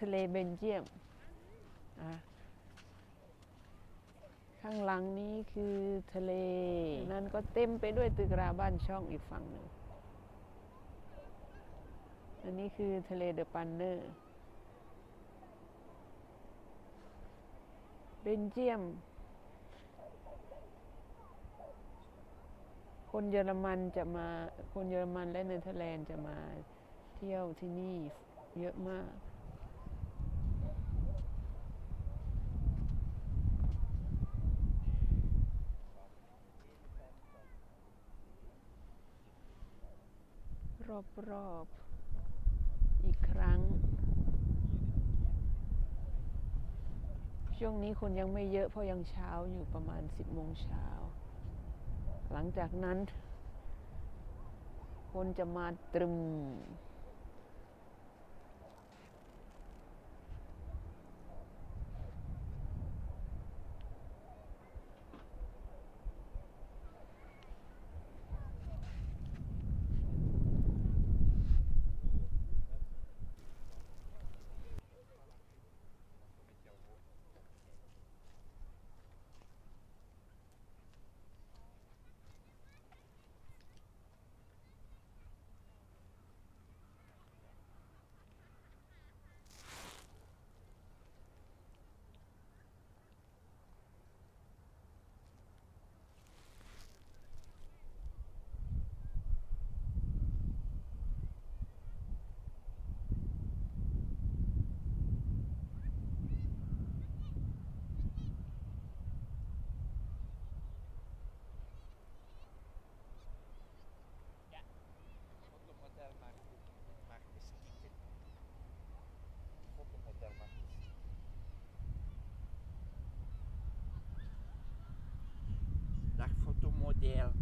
ทะเลเบนเจียมข้างหลังนี้คือทะเล นั่นก็เต็มไปด้วยตึกราบ้านช่องอีกฝั่งหนึ่งอันนี้คือทะเลเดอะปันเนอร์ เบนเจียมคนเยอรมันจะมา คนเยอรมันและเนเธอร์แลนด์จะมาเที่ยวที่นี่เยอะมากรอบๆอีกครั้ง ช่วงนี้คนยังไม่เยอะเพราะยังเช้าอยู่ประมาณ 10โมงเช้าหลังจากนั้นคนจะมาตรึม down.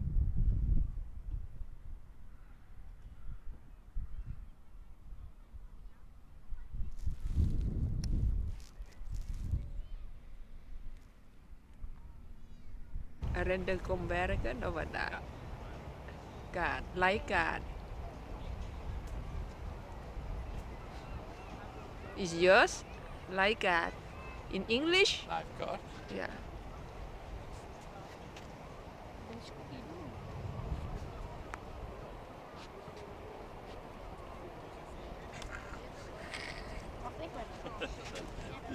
render kom werken of wat daar. Kaart, Is yours? Lifeguard. In English? Lifeguard? Yeah.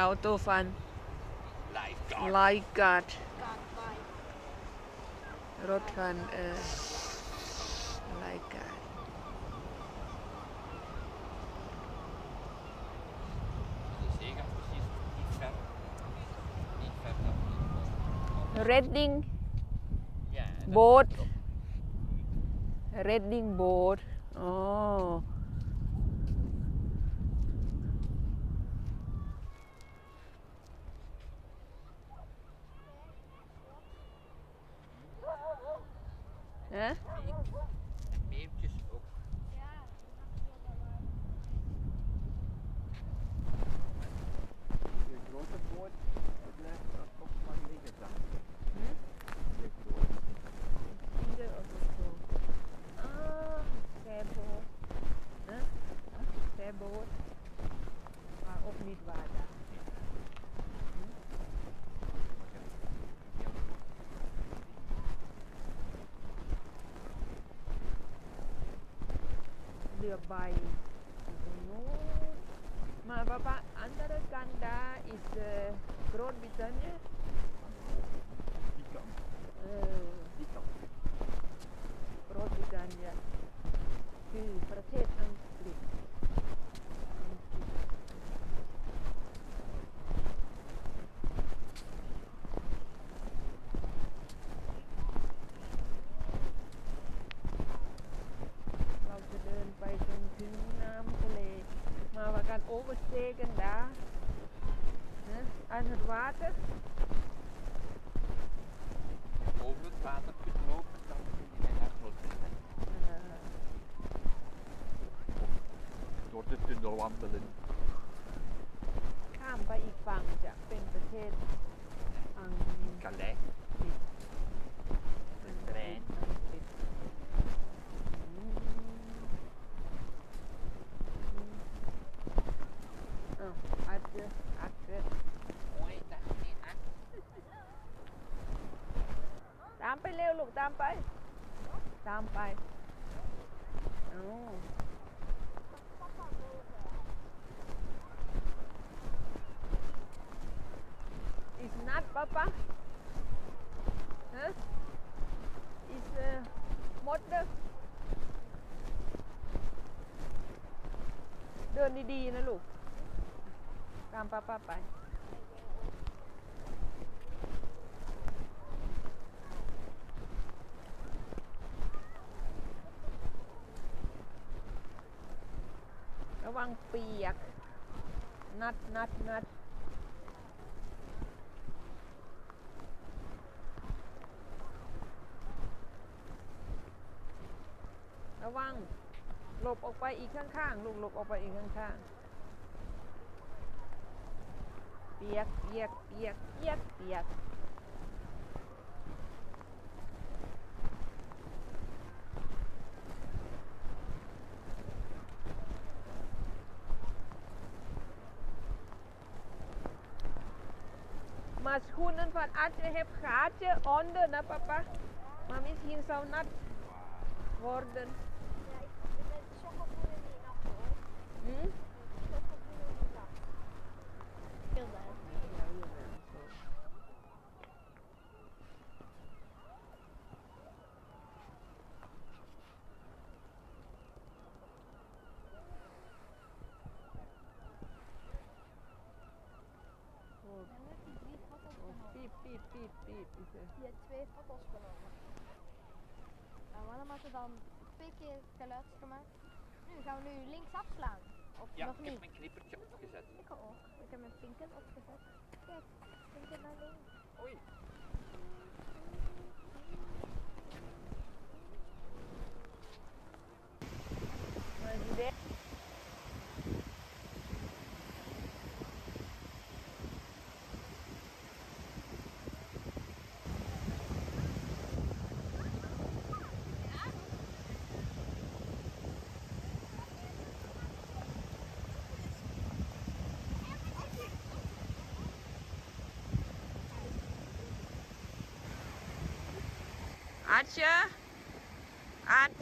อ u t o f ฟันไล l i f e g รถฟันเออรายกัดเรดดิ้งโบ๊ทเรดดิ้งโบ๊ทอ๋อ hierbei. Ma Papa, andere Kanda ist äh, eh, Großbritannien. Äh, Großbritannien. Eh, eh. Sì, francese. opsteken daar. Dus aan het water. Over het water kunt lopen, dan kun je naar Grootvissen. Uh. Door de tunnel wandelen. ik ik ben ข้ามไปอีกฝั่งจากเป็นประเทศตามไปตามไปเอาอีสนัดปะปะฮะอีสมดเด้อเดินดีๆนะลูกตามป้าป้าไปวังเปียก นัดนัดนัดระวัง หลบออกไปอีกข้างๆลูกหลบออกไปอีกข้างๆ เปียก เปียก เปียก เปียกเปียก schoenen van Atje heb gaatje onder, na papa. Maar misschien zou nat worden. Je hebt twee foto's genomen. En nou, waarom had je dan twee keer geluid gemaakt? Nu gaan we nu links afslaan. Of ja, ik heb mijn knippertje opgezet. Ik ook. Ik heb mijn pinken opgezet. Kijk, pinken naar Oei. Atya. at.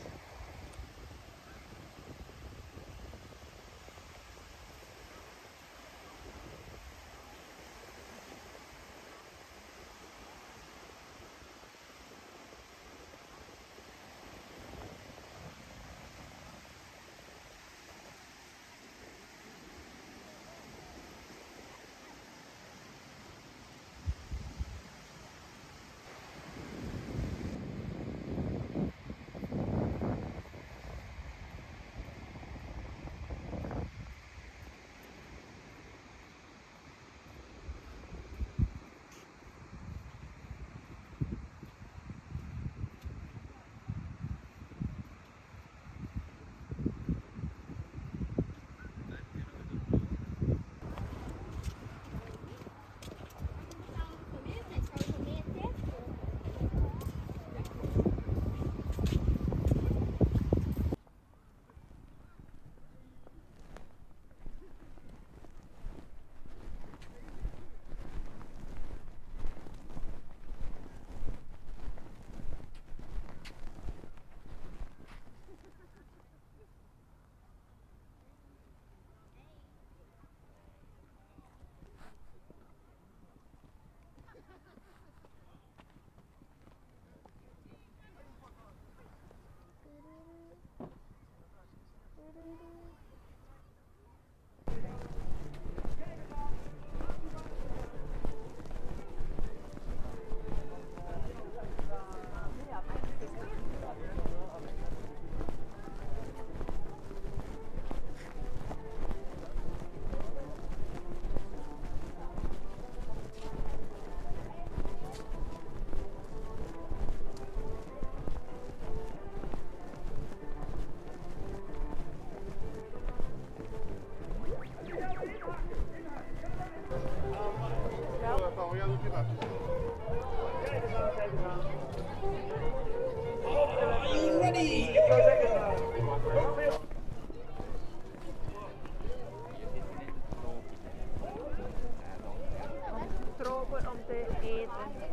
tropen om te eten.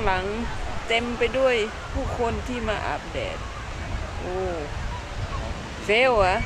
างหลังเต็มไปด้วยผู้คนที่มาอาบแดดโอ้เฟลอะ